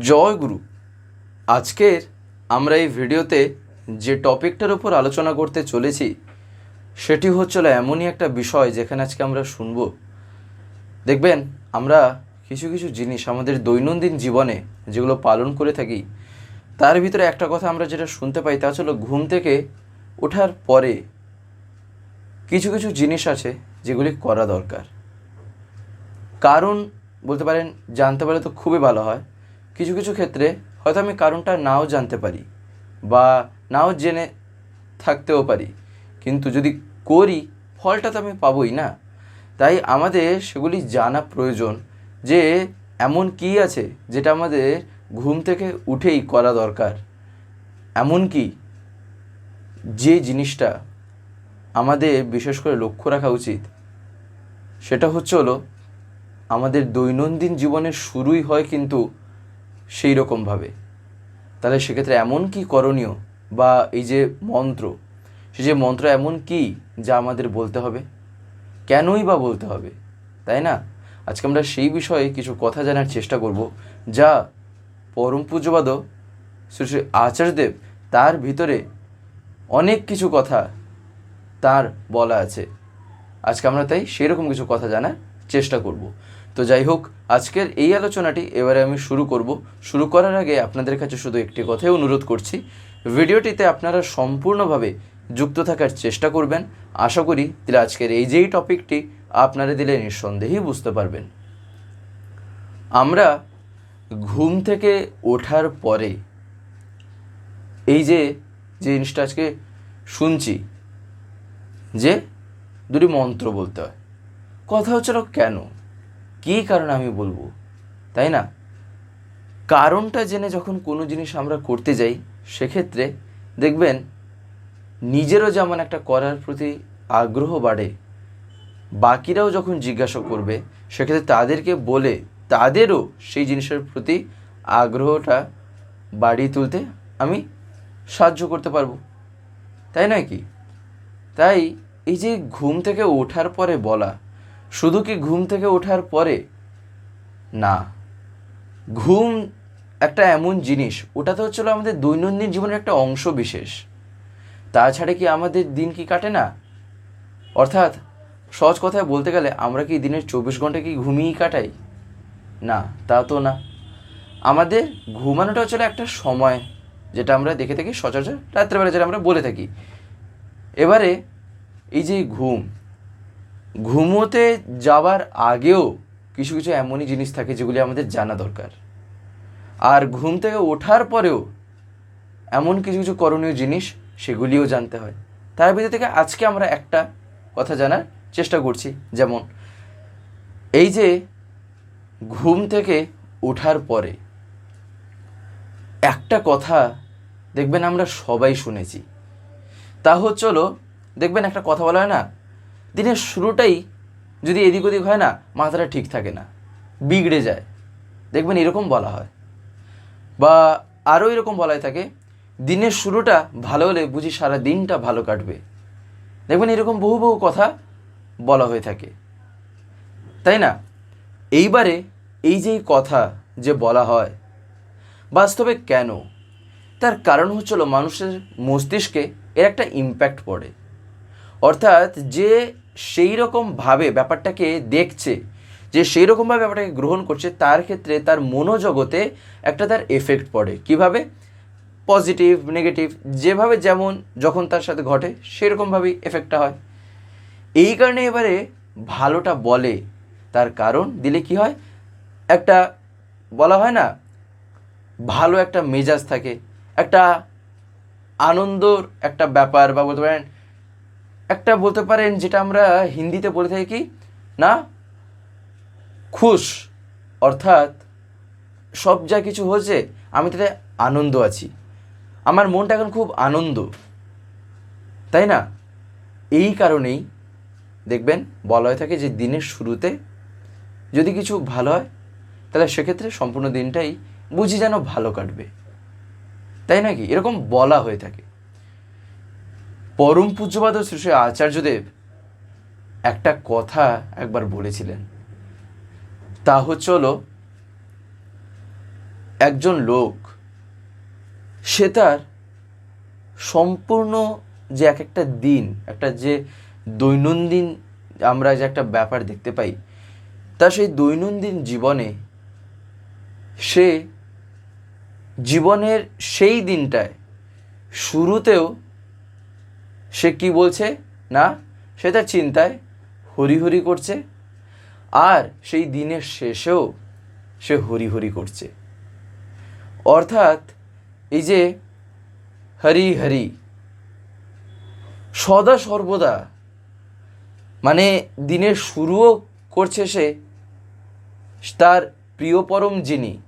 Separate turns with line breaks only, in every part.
জয় গুরু। আজকের আমরা এই ভিডিওতে যে টপিকটার উপর আলোচনা করতে চলেছি, সেটি হচ্ছিল এমনই একটা বিষয় যেখানে আজকে আমরা শুনব। দেখবেন, আমরা কিছু কিছু জিনিস আমাদের দৈনন্দিন জীবনে যেগুলো পালন করে থাকি, তার ভিতরে একটা কথা আমরা যেটা শুনতে পাই, তা হলো ঘুম থেকে ওঠার পরে কিছু কিছু জিনিস আছে যেগুলি করা দরকার। কারণ বলতে পারেন, জানতে পারলে তো খুবই ভালো হয়। কিছু কিছু ক্ষেত্রে হয়তো আমি কারণটা নাও জানতে পারি বা নাও জেনে থাকতেও পারি। কিন্তু যদি করি, ফলটা তো আমি পাবোই না। তাই আমাদের সেগুলি জানা প্রয়োজন যে এমন কি আছে যেটা আমাদের ঘুম থেকে উঠেই করা দরকার। এমন কি যে জিনিসটা আমাদের বিশেষ করে লক্ষ্য রাখা উচিত। সেটা হচ্ছে হলো, আমাদের দৈনন্দিন জীবনের শুরুই হয় কিন্তু সেই রকমভাবে তাহলে সেক্ষেত্রে এমন কি করণীয়? বা এই যে মন্ত্র, সে যে মন্ত্র এমন কি যা আমাদের বলতে হবে? কেনই বা বলতে হবে? তাই না? আজকে আমরা সেই বিষয়ে কিছু কথা জানার চেষ্টা করব, যা পরম পূজ্যবাদ শ্রী শ্রী আচার্যদেব তার ভিতরে অনেক কিছু কথা তার বলা আছে। আজকে আমরা তাই সেরকম কিছু কথা জানার চেষ্টা করব। তো যাই হোক, আজকের এই আলোচনাটি এবারে আমি শুরু করব। শুরু করার আগে আপনাদের কাছে শুধু একটি কথাই অনুরোধ করছি, ভিডিওটিতে আপনারা সম্পূর্ণভাবে যুক্ত থাকার চেষ্টা করবেন। আশা করি তাহলে আজকের এই যেই টপিকটি আপনারা দিলে নিঃসন্দেহেই বুঝতে পারবেন। আমরা ঘুম থেকে ওঠার পরে এই যে যে জিনিসটা আজকে শুনছি, যে দুটি মন্ত্র বলতে হয়, কথা হচ্ছিল কেন? কী কারণে আমি বলব? তাই না? কারণটা জেনে যখন কোনো জিনিস আমরা করতে যাই, সেক্ষেত্রে দেখবেন নিজেরও যেমন একটা করার প্রতি আগ্রহ বাড়ে, বাকিরাও যখন জিজ্ঞাসা করবে, সেক্ষেত্রে তাদেরকে বলে তাদেরও সেই জিনিসের প্রতি আগ্রহটা বাড়িয়ে তুলতে আমি সাহায্য করতে পারব। তাই নয় কি? তাই এই যে ঘুম থেকে ওঠার পরে বলা শুধু কি ঘুম থেকে ওঠার পরে? না। ঘুম একটা এমন জিনিস ওটা তো হচ্ছিল আমাদের দৈনন্দিন জীবনের একটা অংশ বিশেষ। তাছাড়া কি আমাদের দিন কি কাটে না? অর্থাৎ, সহজ কথায় বলতে গেলে, আমরা কি দিনের চব্বিশ ঘণ্টা কি ঘুমিয়েই কাটাই? না, তা তো না। আমাদের ঘুমানোটা হচ্ছিল একটা সময়, যেটা আমরা দেখে থাকি সচরাচর রাত্রেবেলা, যেটা আমরা বলে থাকি। এবারে, এই যে ঘুম ঘুমোতে যাওয়ার আগেও কিছু কিছু এমনই জিনিস থাকে যেগুলি আমাদের জানা দরকার। আর ঘুম থেকে ওঠার পরেও এমন কিছু কিছু করণীয় জিনিস সেগুলিও জানতে হয়। তার ভিতর থেকে আজকে আমরা একটা কথা জানার চেষ্টা করছি। যেমন, এই যে ঘুম থেকে ওঠার পরে একটা কথা দেখবেন আমরা সবাই শুনেছি। তা হলো, দেখবেন একটা কথা বলা হয় না? দিনের শুরুটাই যদি এদিক ওদিক হয় না, মাথাটা ঠিক থাকে না, বিগড়ে যায়। দেখবেন এরকম বলা হয়। বা আরও এরকম বলাই থাকে, দিনের শুরুটা ভালো হলে বুঝি সারা দিনটা ভালো কাটবে। দেখবেন এরকম বহু বহু কথা বলা হয়ে থাকে। তাই না? এইবারে এই যে কথা যে বলা হয়, বাস্তবে কেন? তার কারণ হচ্ছিল মানুষের মস্তিষ্কে এর একটা ইম্প্যাক্ট পড়ে। অর্থাৎ যে সেই রকমভাবে ব্যাপারটাকে দেখছে, যে সেই রকমভাবে ব্যাপারটাকে গ্রহণ করছে, তার ক্ষেত্রে তার মনোজগতে একটা তার এফেক্ট পড়ে। কীভাবে? পজিটিভ নেগেটিভ যেভাবে যেমন যখন তার সাথে ঘটে, সেরকমভাবেই এফেক্টটা হয়। এই কারণে এবারে ভালোটা বলে, তার কারণ দিলে কি হয়? একটা বলা হয় না, ভালো একটা মেজাজ থাকে, একটা আনন্দর একটা ব্যাপার বা বলতে পারেন একটা বলতে পারেন যেটা আমরা হিন্দিতে বলে থাকি কি? না? খুশ। অর্থাৎ সব যা কিছু হয়েছে, আমি তাতে আনন্দ আছি। আমার মনটা এখন খুব আনন্দ। তাই না? এই কারণেই দেখবেন, বলা হয়ে থাকে যে দিনের শুরুতে যদি কিছু ভালো হয়, তাহলে সেক্ষেত্রে সম্পূর্ণ দিনটাই বুঝি যেন ভালো কাটবে। তাই নাকি এরকম বলা হয়ে থাকে। পরম পূজ্যবাদ শ্রী আচার্যদেব একটা কথা একবার বলেছিলেন। তা হচ্ছে হলো, একজন লোক, সে তার সম্পূর্ণ যে এক একটা দিন, একটা যে দৈনন্দিন আমরা যে একটা ব্যাপার দেখতে পাই, তা সেই দৈনন্দিন জীবনে সে জীবনের সেই দিনটায় শুরুতেও সে কি বলছে? না, সে তার চিন্তায় হরিহরি করছে। আর সেই দিনের শেষেও সে হরিহরি করছে। অর্থাৎ এই যে হরি হরি, সদা সর্বদা মানে দিনের শুরুও করছে সে, তার প্রিয় পরম যিনি,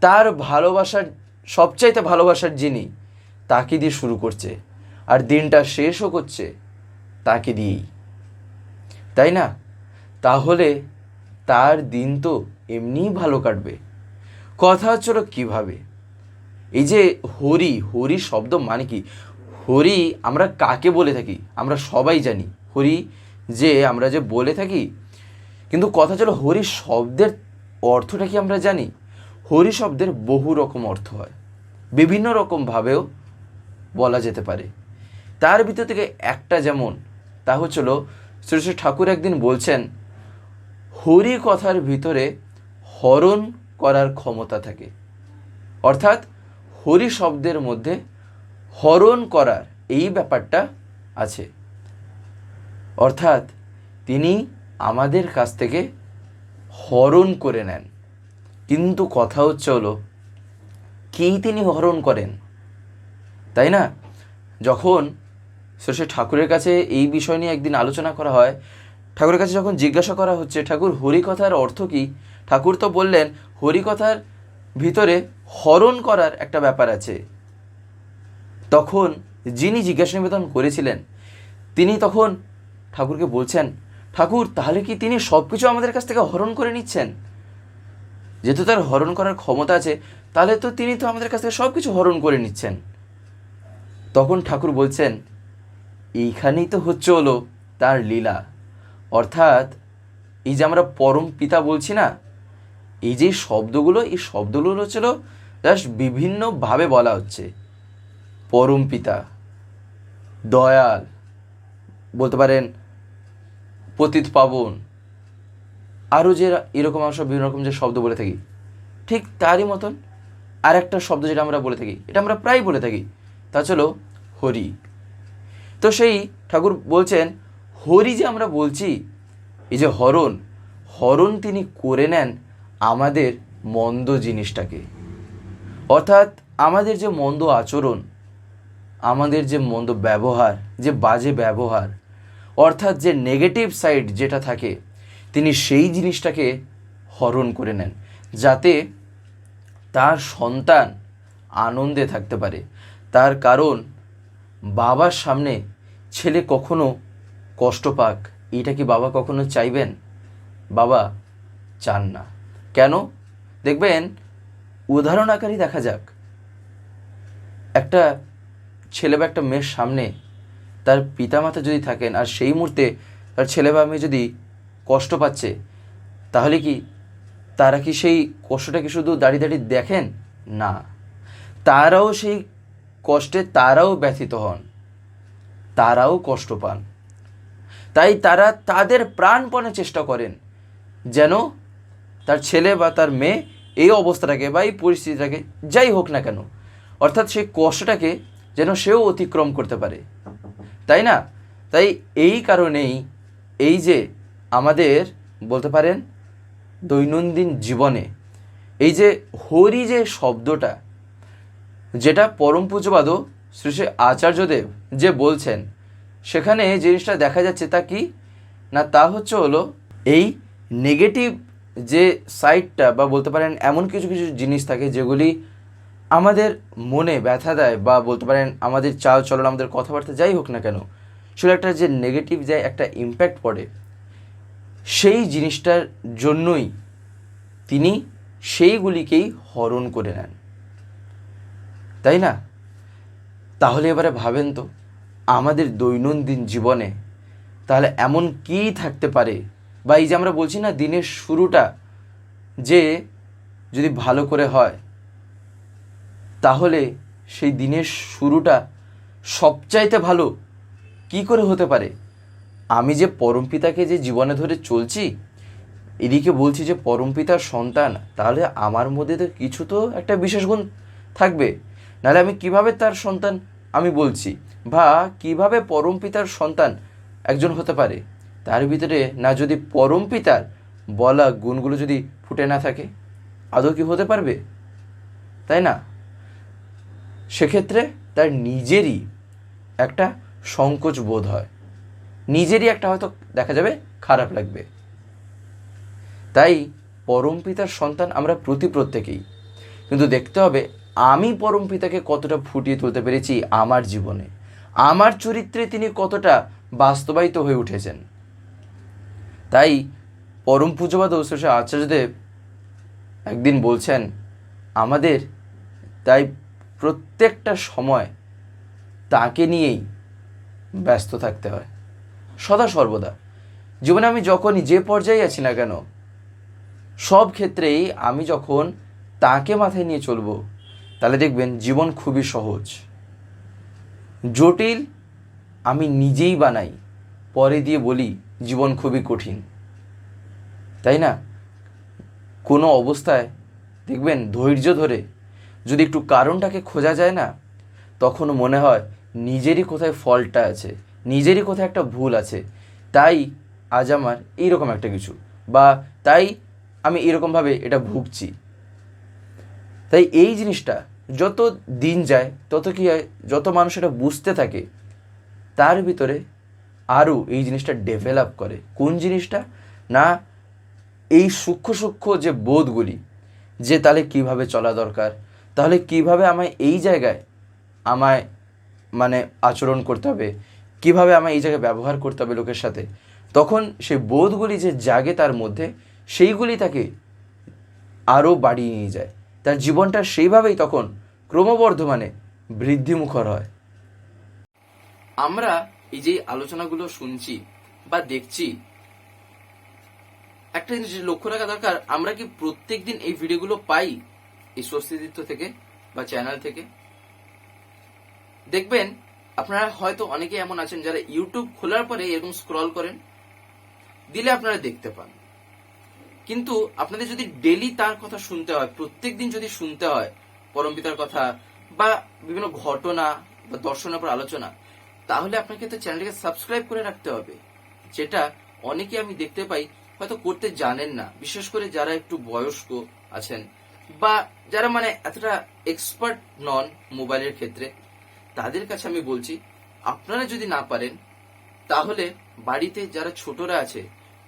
তার ভালোবাসার, সবচাইতে ভালোবাসার যিনি, তাকে দিয়ে শুরু করছে। আর দিনটা শেষও করছে তাকে দিয়েই। তাই না? তাহলে তার দিন তো এমনিই ভালো কাটবে। কথা হচ্ছিল কীভাবে? এই যে হরি হরি শব্দ মানে কি? হরি আমরা কাকে বলে থাকি? আমরা সবাই জানি। হরি যে আমরা যে বলে থাকি, কিন্তু কথা ছিল হরি শব্দের অর্থটা কি আমরা জানি? হরি শব্দের বহু রকম অর্থ হয়। বিভিন্ন রকমভাবেও বলা যেতে পারে। তার ভিতর থেকে একটা যেমন, তা হচ্ছিল শ্রী শ্রী ঠাকুর একদিন বলছেন, হরি কথার ভিতরে হরণ করার ক্ষমতা থাকে। অর্থাৎ হরি শব্দের মধ্যে হরণ করার এই ব্যাপারটা আছে। অর্থাৎ তিনি আমাদের কাছ থেকে হরণ করে নেন। কিন্তু কথা হচ্ছে হলো, কী তিনি হরণ করেন? তাই না? যখন শশী ঠাকুরের কাছে এই বিষয় নিয়ে একদিন আলোচনা করা হয়। ঠাকুরের কাছে যখন জিজ্ঞাসা করা হচ্ছে, ঠাকুর, হরিকথার অর্থ কী? ঠাকুর তো বললেন, হরিকথার ভিতরে হরণ করার একটা ব্যাপার আছে। তখন যিনি জিজ্ঞাসা নিবেদন করেছিলেন, তিনি তখন ঠাকুরকে বলছেন, ঠাকুর, তাহলে কি তিনি সব কিছু আমাদের কাছ থেকে হরণ করে নিচ্ছেন? যেহেতু তার হরণ করার ক্ষমতা আছে, তাহলে তো তিনি তো আমাদের কাছ থেকে সব কিছু হরণ করে নিচ্ছেন। তখন ঠাকুর বলছেন এইখানেই তো হচ্ছে হলো তার লীলা। অর্থাৎ এই যে আমরা পরম পিতা বলছি না, এই যে শব্দগুলো, এই শব্দগুলো হচ্ছিল জাস্ট বিভিন্নভাবে বলা হচ্ছে। পরম পিতা, দয়াল, বলতে পারেন পতিত পাবন আরও যে এরকম আমরা সব বিভিন্ন রকম যে শব্দ বলে থাকি, ঠিক তারই মতন আর একটা শব্দ যেটা আমরা বলে থাকি, এটা আমরা প্রায় বলে থাকি, তা হলো হরি। তো সেই ঠাকুর বলছেন, হরি যে আমরা বলছি, এই যে হরণ হরণ তিনি করে নেন আমাদের মন্দ জিনিসটাকে। অর্থাৎ আমাদের যে মন্দ আচরণ, আমাদের যে মন্দ ব্যবহার, যে বাজে ব্যবহার, অর্থাৎ যে নেগেটিভ সাইড যেটা থাকে, তিনি সেই জিনিসটাকে হরণ করে নেন, যাতে তার সন্তান আনন্দে থাকতে পারে। তার কারণ, বাবার সামনে ছেলে কখনো কষ্ট পাক, এটা কি বাবা কখনো চাইবেন? বাবা চান না। কেন? দেখবেন, উদাহরণ আকারই দেখা যাক। একটা ছেলে বা একটা মেয়ের সামনে তার পিতামাতা যদি থাকেন আর সেই মুহূর্তে তার ছেলে বা মেয়ে যদি কষ্ট পাচ্ছে, তাহলে কি তারা কি সেই কষ্টটাকে শুধু দাঁড়িয়ে দাঁড়িয়ে দেখেন? না। তারাও সেই কষ্টে তারাও ব্যথিত হন। তারাও কষ্ট পান। তাই তারা তাদের প্রাণপণে চেষ্টা করেন যেন তার ছেলে বা তার মেয়ে এই অবস্থাটাকে বা এই পরিস্থিতিটাকে যাই হোক না কেন, অর্থাৎ সেই কষ্টটাকে যেন সেও অতিক্রম করতে পারে। তাই না? তাই এই কারণেই এই যে আমাদের বলতে পারেন দৈনন্দিন জীবনে এই যে হরি যে শব্দটা, যেটা পরম পূজ্যপাদ শ্রী শ্রী আচার্যদেব যে বলছেন, সেখানে জিনিসটা দেখা যাচ্ছে তা কি? না তা হচ্ছে হলো এই নেগেটিভ যে সাইডটা বা বলতে পারেন এমন কিছু কিছু জিনিস থাকে যেগুলি আমাদের মনে ব্যথা দেয় বা বলতে পারেন আমাদের চাল চলন, আমাদের কথাবার্তা যাই হোক না কেন সেটা একটা যে নেগেটিভ যে একটা ইম্প্যাক্ট পড়ে, সেই জিনিসটার জন্যই তিনি সেইগুলিকেই হরণ করে নেন। তাই না? তাহলে এবারে ভাবেন তো, আমাদের দৈনন্দিন জীবনে তাহলে এমন কী থাকতে পারে? বা এই যে আমরা বলছি না, দিনের শুরুটা যে যদি ভালো করে হয়, তাহলে সেই দিনের শুরুটা সবচাইতে ভালো কি করে হতে পারে? আমি যে পরমপিতাকে যে জীবনে ধরে চলছি, এদিকে বলছি যে পরমপিতার সন্তান, তাহলে আমার মধ্যে তো কিছু তো একটা বিশেষ গুণ থাকবে। নাহলে আমি কীভাবে তার সন্তান আমি বলছি বা কীভাবে পরমপিতার সন্তান একজন হতে পারে? তার ভিতরে না যদি পরমপিতার বলা গুণগুলো যদি ফুটে না থাকে, আদৌ কি হতে পারবে? তাই না? সেক্ষেত্রে তার নিজেরই একটা সংকোচ বোধ হয়। নিজেরই একটা হয়তো দেখা যাবে খারাপ লাগবে। তাই পরম পিতার সন্তান আমরা প্রতি প্রত্যেকেই। কিন্তু দেখতে হবে আমি পরম পিতাকে কতটা ফুটিয়ে তুলতে পেরেছি আমার জীবনে। আমার চরিত্রে তিনি কতটা বাস্তবায়িত হয়ে উঠেছেন। তাই পরম পূজবাদ ঐশ্বর্য আচার্যদেব একদিন বলছেন, আমাদের, তাই প্রত্যেকটা সময় তাকে নিয়েই ব্যস্ত থাকতে হয়। সদা সর্বদা। জীবনে আমি যখনই যে পর্যায়ে আছি না কেন, সব ক্ষেত্রেই আমি যখন তাকে মাথায় নিয়ে চলবো তাহলে দেখবেন জীবন খুবই সহজ। জটিল আমি নিজেই বানাই, পরে দিয়ে বলি জীবন খুবই কঠিন। তাই না? কোনো অবস্থায় দেখবেন ধৈর্য ধরে যদি একটু কারণটাকে খোঁজা যায় না, তখন মনে হয় নিজেরই কোথায় ফলটা আছে, নিজেরই কোথায় একটা ভুল আছে। তাই আজ আমার এইরকম একটা কিছু, বা তাই আমি এরকমভাবে এটা ভুগছি। তাই এই জিনিসটা যত দিন যায়, তত কি হয়, যত মানুষ এটা বুঝতে থাকে, তার ভিতরে আরও এই জিনিসটা ডেভেলপ করে। কোন জিনিসটা? না, এই সূক্ষ্ম সূক্ষ্ম যে বোধগুলি, যে তাহলে কীভাবে চলা দরকার, তাহলে কীভাবে আমায় এই জায়গায় আমায় মানে আচরণ করতে হবে, কীভাবে আমায় এই জায়গায় ব্যবহার করতে হবে লোকের সাথে, তখন সেই বোধগুলি যে জাগে তার মধ্যে, সেইগুলি তাকে আরও বাড়িয়ে নিয়ে যায়। তার জীবনটা সেইভাবেই তখন ক্রমবর্ধমানে বৃদ্ধিমুখর হয়। আমরা এই যে আলোচনাগুলো শুনছি বা দেখছি, একটা জিনিস লক্ষ্য রাখা দরকার, আমরা কি প্রত্যেক দিন এই ভিডিওগুলো পাই এই স্বস্তিদিত্য থেকে বা চ্যানেল থেকে? দেখবেন, আপনারা হয়তো অনেকে এমন আছেন যারা ইউটিউব খোলার পরে এরকম স্ক্রল করেন, দিলে আপনারা দেখতে পান। কিন্তু আপনাদের যদি ডেলি তার কথা শুনতে হয় প্রত্যেক দিন যদি শুনতে হয় পরমপিতার কথা বা বিভিন্ন ঘটনা বা দর্শনের উপর আলোচনা, তাহলে আপনাকে তো চ্যানেলটাকে সাবস্ক্রাইব করে রাখতে হবে, যেটা অনেকে আমি দেখতে পাই হয়তো করতে জানেন না। বিশেষ করে যারা একটু বয়স্ক আছেন বা যারা মানে এতটা এক্সপার্ট নন মোবাইলের ক্ষেত্রে, তাদের কাছে আমি বলছি, আপনারা যদি না পারেন, তাহলে বাড়িতে যারা ছোটরা আছে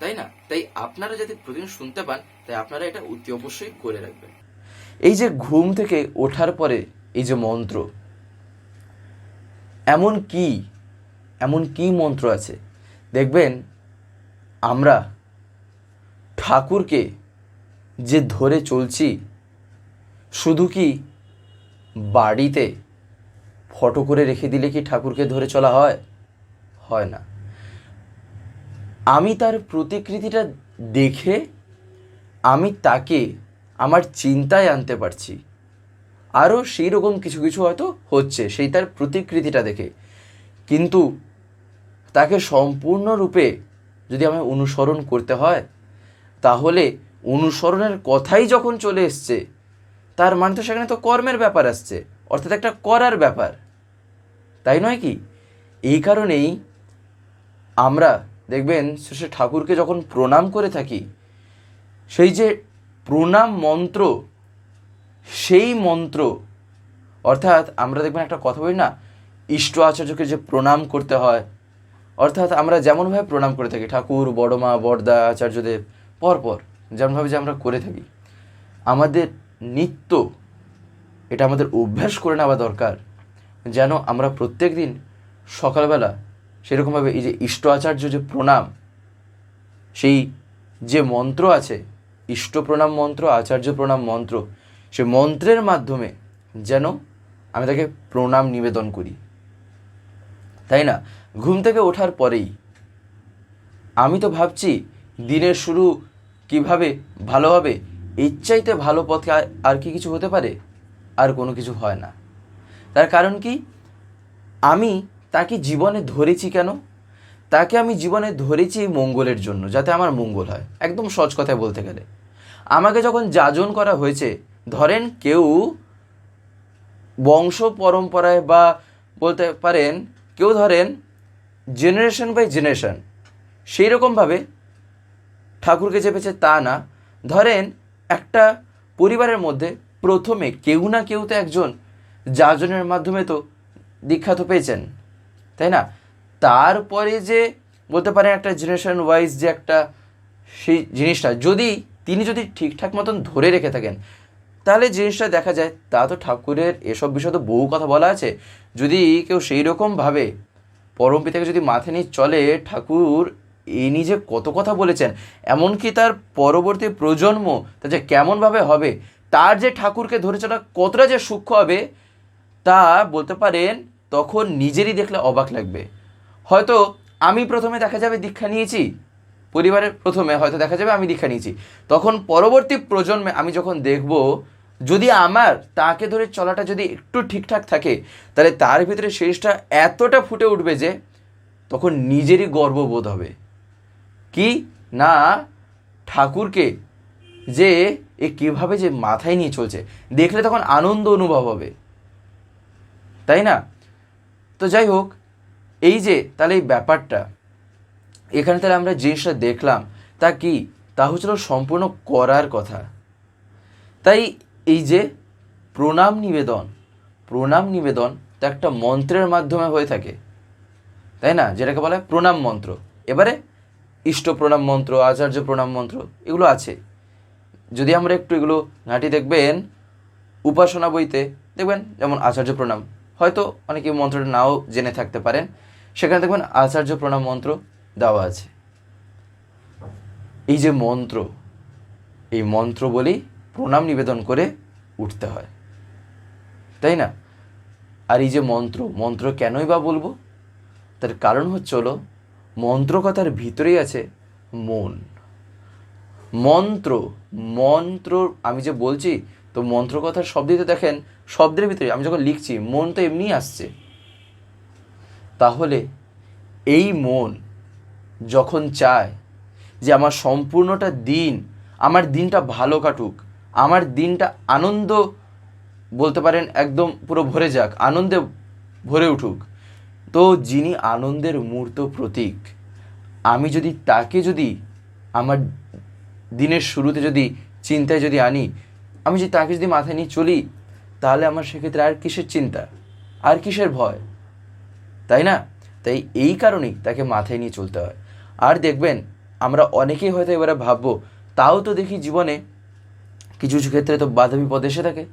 তাই না? তাই আপনারা যাতে প্রতিদিন শুনতে পান, তাই আপনারা এটা অতি অবশ্যই করে রাখবেন। এই যে ঘুম থেকে ওঠার পরে এই যে মন্ত্র, এমন কি এমন কি মন্ত্র আছে? দেখবেন আমরা ঠাকুরকে যে ধরে চলছি, শুধু কি বাড়িতে ফটো করে রেখে দিলে কি ঠাকুরকে ধরে চলা হয়? হয় না। আমি তার প্রতিকৃতিটা দেখে আমি তাকে আমার চিন্তায় আনতে পারছি। আরও সেই রকম কিছু কিছু হয়তো হচ্ছে, সেই তার প্রতিকৃতিটা দেখে। কিন্তু তাকে সম্পূর্ণরূপে যদি আমায় অনুসরণ করতে হয়, তাহলে অনুসরণের কথাই যখন চলে এসছে, তার মানে তো সেখানে তো কর্মের ব্যাপার আসছে, অর্থাৎ একটা করার ব্যাপার। তাই নয় কি? এই কারণেই আমরা দেখবেন শেষে ঠাকুরকে যখন প্রণাম করে থাকি, সেই যে প্রণাম মন্ত্র, সেই মন্ত্র, অর্থাৎ আমরা দেখবেন একটা কথা বলি না, ইষ্ট আচার্যকে যে প্রণাম করতে হয়, অর্থাৎ আমরা যেমনভাবে প্রণাম করে থাকি, ঠাকুর, বড়মা, বড়দা, আচার্যদেব, পরপর যেমনভাবে যে আমরা করে থাকি, আমাদের নিত্য এটা আমাদের অভ্যাস করে নেওয়া দরকার, যেন আমরা প্রত্যেক দিন সকালবেলা সেরকমভাবে এই যে ইষ্ট আচার্য যে প্রণাম, সেই যে মন্ত্র আছে ইষ্ট প্রণাম মন্ত্র, আচার্য প্রণাম মন্ত্র, সে মন্ত্রের মাধ্যমে যেন আমি তাকে প্রণাম নিবেদন করি। তাই না? ঘুম থেকে ওঠার পরেই আমি তো ভাবছি দিনের শুরু কীভাবে ভালো হবে, এর ভালো পথে আর কি কিছু হতে পারে? আর কোনো কিছু হয় না। তার কারণ কি? আমি তাকে জীবনে ধরেছি কেন? তাকে আমি জীবনে ধরেছি এই মঙ্গলের জন্য, যাতে আমার মঙ্গল হয়। একদম সহজ কথায় বলতে গেলে। আমাকে যখন যাজন করা হয়েছে, ধরেন কেউ বংশ পরম্পরায় বা বলতে পারেন, কেউ ধরেন জেনারেশন বাই জেনারেশন সেই রকমভাবে ঠাকুরকে চেপেছে তা না। ধরেন একটা পরিবারের মধ্যে প্রথমে কেউ না কেউ তো একজন যাজনের মাধ্যমে তো দীক্ষা তো পেয়েছেন। তাই না? তারপরে যে বলতে পারেন একটা জেনারেশন ওয়াইজ যে একটা সেই জিনিসটা, যদি তিনি যদি ঠিকঠাক মতন ধরে রেখে থাকেন, তাহলে জিনিসটা দেখা যায়, তা তো ঠাকুরের এসব বিষয়ে তো বহু কথা বলা আছে। যদি কেউ সেই রকমভাবে পরম পিতাকে যদি মাথায় নিয়ে চলে, ঠাকুর এই নিজে কত কথা বলেছেন, এমনকি তার পরবর্তী প্রজন্ম তা যে কেমনভাবে হবে, তার যে ঠাকুরকে ধরে চলা কতটা যে সূক্ষ্ম হবে, তা বলতে পারেন তখন নিজেরই দেখলে অবাক লাগবে। হয়তো আমি প্রথমে দেখা যাবে দীক্ষা নিয়েছি, পরিবারের প্রথমে হয়তো দেখা যাবে আমি দীক্ষা নিয়েছি। তখন পরবর্তী প্রজন্মে আমি যখন দেখব, যদি আমার তাকে ধরে চলাটা যদি একটু ঠিকঠাক থাকে, তাহলে তার ভিতরে শেষটা এতটা ফুটে উঠবে যে তখন নিজেরই গর্ববোধ হবে। কি? না, ঠাকুরকে যে এ কীভাবে যে মাথায় নিয়ে চলছে, দেখলে তখন আনন্দ অনুভব হবে। তাই না? তো যাই হোক, এই যে তাহলে এই ব্যাপারটা, এখানে তাহলে আমরা জিনিসটা দেখলাম, তা কি? তা হচ্ছিল সম্পূর্ণ করার কথা। তাই এই যে প্রণাম নিবেদন প্রণাম নিবেদন তা একটা মন্ত্রের মাধ্যমে হয়ে থাকে। তাই না? যেটাকে বলা হয় প্রণাম মন্ত্র। এবারে ইষ্ট প্রণাম মন্ত্র, আচার্য প্রণাম মন্ত্র, এগুলো আছে। যদি আমরা একটু এগুলো ঘাঁটি দেখবেন, উপাসনা বইতে, দেখবেন যেমন আচার্য প্রণাম। হয়তো অনেকে মন্ত্রটা নাও জেনে থাকতে পারেন। সেখানে দেখবেন আচার্য প্রণাম মন্ত্র দেওয়া আছে। এই যে মন্ত্র, এই মন্ত্র বলেই প্রণাম নিবেদন করে উঠতে হয়। তাই না? আর এই যে মন্ত্র মন্ত্র কেনই বা বলব? তার কারণ হচ্ছে হলো মন্ত্র কথার ভিতরেই আছে মন। মন্ত্র মন্ত্র আমি যে বলছি তো মন্ত্র কথার শব্দই তো দেখেন, শব্দের ভিতরে, আমি যখন লিখছি, মন তো এমনিই আসছে। তাহলে এই মন যখন চায় যে আমার সম্পূর্ণটা দিন, আমার দিনটা ভালো কাটুক, আমার দিনটা আনন্দ বলতে পারেন একদম পুরো ভরে যাক, আনন্দে ভরে উঠুক, তো যিনি আনন্দের মূর্ত প্রতীক, আমি যদি তাকে যদি আমার দিনের শুরুতে যদি চিন্তায় যদি আনি আমি যদি তাকে যদি মাথায় নিয়ে চলি, তাহলে আমার সেক্ষেত্রে আর কিসের চিন্তা? আর কিসের ভয়? তাই না? তাই এই কারণেই তাকে মাথায় নিয়ে চলতে হয়। আর দেখবেন, আমরা অনেকেই হয়তো এবারে ভাববো, তাও তো দেখি জীবনে কিছু কিছু ক্ষেত্রে তো বাধা বিপদ এসে থাকে।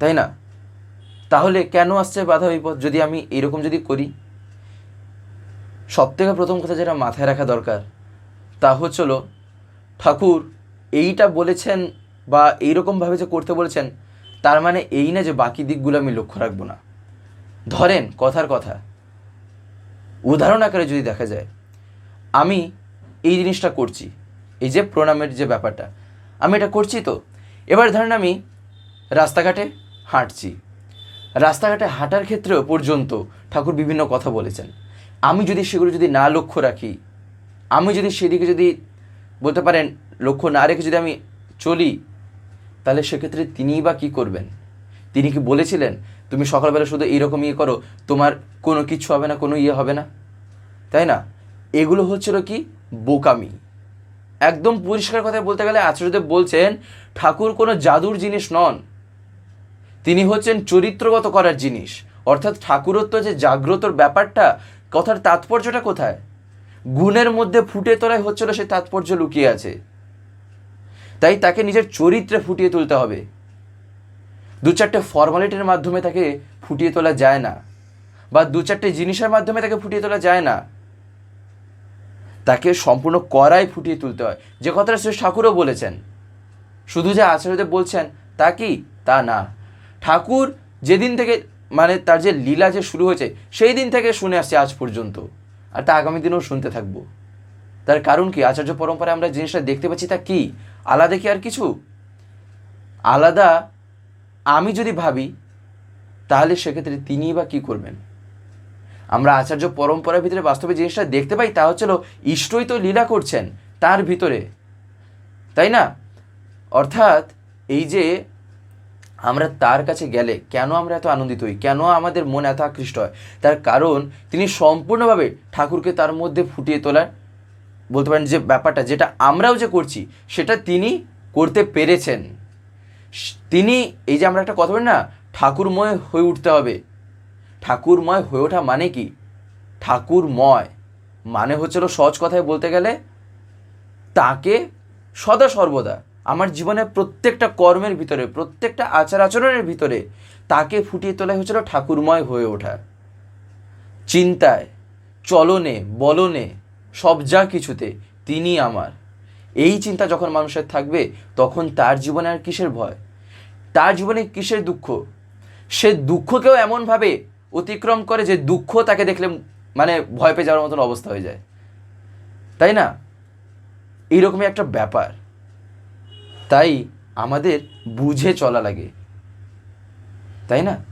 তাই না? তাহলে কেন আসছে বাধা বিপদ যদি আমি এরকম যদি করি? সব থেকে প্রথম কথা যেটা মাথায় রাখা দরকার, তা হচ্ছিল ঠাকুর এইটা বলেছেন বা এইরকমভাবে যে করতে বলেছেন, তার মানে এই না যে বাকি দিকগুলো আমি লক্ষ্য রাখব না। ধরেন, কথার কথা। উদাহরণ আকারে যদি দেখা যায়, আমি এই জিনিসটা করছি, এই যে প্রণামের যে ব্যাপারটা, আমি এটা করছি তো। এবার ধরেন আমি রাস্তাঘাটে হাঁটছি। রাস্তাঘাটে হাঁটার ক্ষেত্রেও পর্যন্ত ঠাকুর বিভিন্ন কথা বলেছেন। আমি যদি সেগুলো যদি না লক্ষ্য রাখি, আমি যদি সেদিকে যদি বলতে পারেন, লক্ষ্য না রেখে যদি আমি চলি তাহলে সেক্ষেত্রে তিনিই বা কী করবেন? তিনি কি বলেছিলেন, তুমি সকালবেলা শুধু এইরকম ইয়ে করো, তোমার কোনো কিছু হবে না, কোনো ইয়ে হবে না? তাই না? এগুলো হচ্ছিল কি? বোকামি। একদম পরিষ্কার কথায় বলতে গেলে আচার্যদেব বলছেন, ঠাকুর কোনো জাদুর জিনিস নন। তিনি হচ্ছেন চরিত্রগত করার জিনিস। অর্থাৎ ঠাকুরত্ব যে জাগ্রতর ব্যাপারটা, কথার তাৎপর্যটা কোথায়? গুণের মধ্যে ফুটে তোলায় হচ্ছিল সেই তাৎপর্য লুকিয়ে আছে। তাই তাকে নিজের চরিত্রে ফুটিয়ে তুলতে হবে। দু চারটে ফর্মালিটির মাধ্যমে তাকে ফুটিয়ে তোলা যায় না, বা দু চারটে জিনিসের মাধ্যমে তাকে ফুটিয়ে তোলা যায় না। তাকে সম্পূর্ণ করাই ফুটিয়ে তুলতে হয়। যে কথাটা শ্রী ঠাকুরও বলেছেন, শুধু যে আচার্যদেব বলছেন তা কি? তা না। ঠাকুর যেদিন থেকে মানে তার যে লীলা যে শুরু হয়েছে, সেই দিন থেকে শুনে আসছে আজ পর্যন্ত। আর তা আগামী দিনেও শুনতে থাকব। তার কারণ কি? আচার্য পরম্পরায় আমরা জিনিসটা দেখতে পাচ্ছি তা কি? আলাদা কি আর কিছু? আলাদা আমি যদি ভাবি, তাহলে সেক্ষেত্রে তিনিই বা কী করবেন? আমরা আচার্য পরম্পরার ভিতরে বাস্তবে জিনিসটা দেখতে পাই, তা হচ্ছিল ইষ্টই তো লীলা করছেন তার ভিতরে। তাই না? অর্থাৎ এই যে আমরা তার কাছে গেলে কেন আমরা এত আনন্দিত হই? কেন আমাদের মন এত আকৃষ্ট হয়? তার কারণ তিনি সম্পূর্ণভাবে ঠাকুরকে তার মধ্যে ফুটিয়ে তোলার বলতে পারেন যে ব্যাপারটা, যেটা আমরাও যে করছি, সেটা তিনি করতে পেরেছেন। তিনি এই যে আমরা একটা কথা বলি না, ঠাকুরময় হয়ে উঠতে হবে। ঠাকুরময় হয়ে ওঠা মানে কি? ঠাকুরময় মানে হচ্ছিল সহজ কথায় বলতে গেলে, তাকে সদা সর্বদা, আমার জীবনের প্রত্যেকটা কর্মের ভিতরে, প্রত্যেকটা আচার আচরণের ভিতরে, তাকে ফুটিয়ে তোলাই হচ্ছিল ঠাকুরময় হয়ে ওঠা। চিন্তায়, চলনে, বলনে সব যা কিছুতে তিনি আমার। এই চিন্তা যখন মানুষের থাকবে, তখন তার জীবনে আর কিসের ভয়? তার জীবনে কিসের দুঃখ? সে দুঃখকেও এমনভাবে অতিক্রম করে যে দুঃখ তাকে দেখলে মানে ভয় পেয়ে যাওয়ার মতন অবস্থা হয়ে যায়। তাই না? এইরকমই একটা ব্যাপার। তাই আমাদের বুঝে চলা লাগে। তাই না?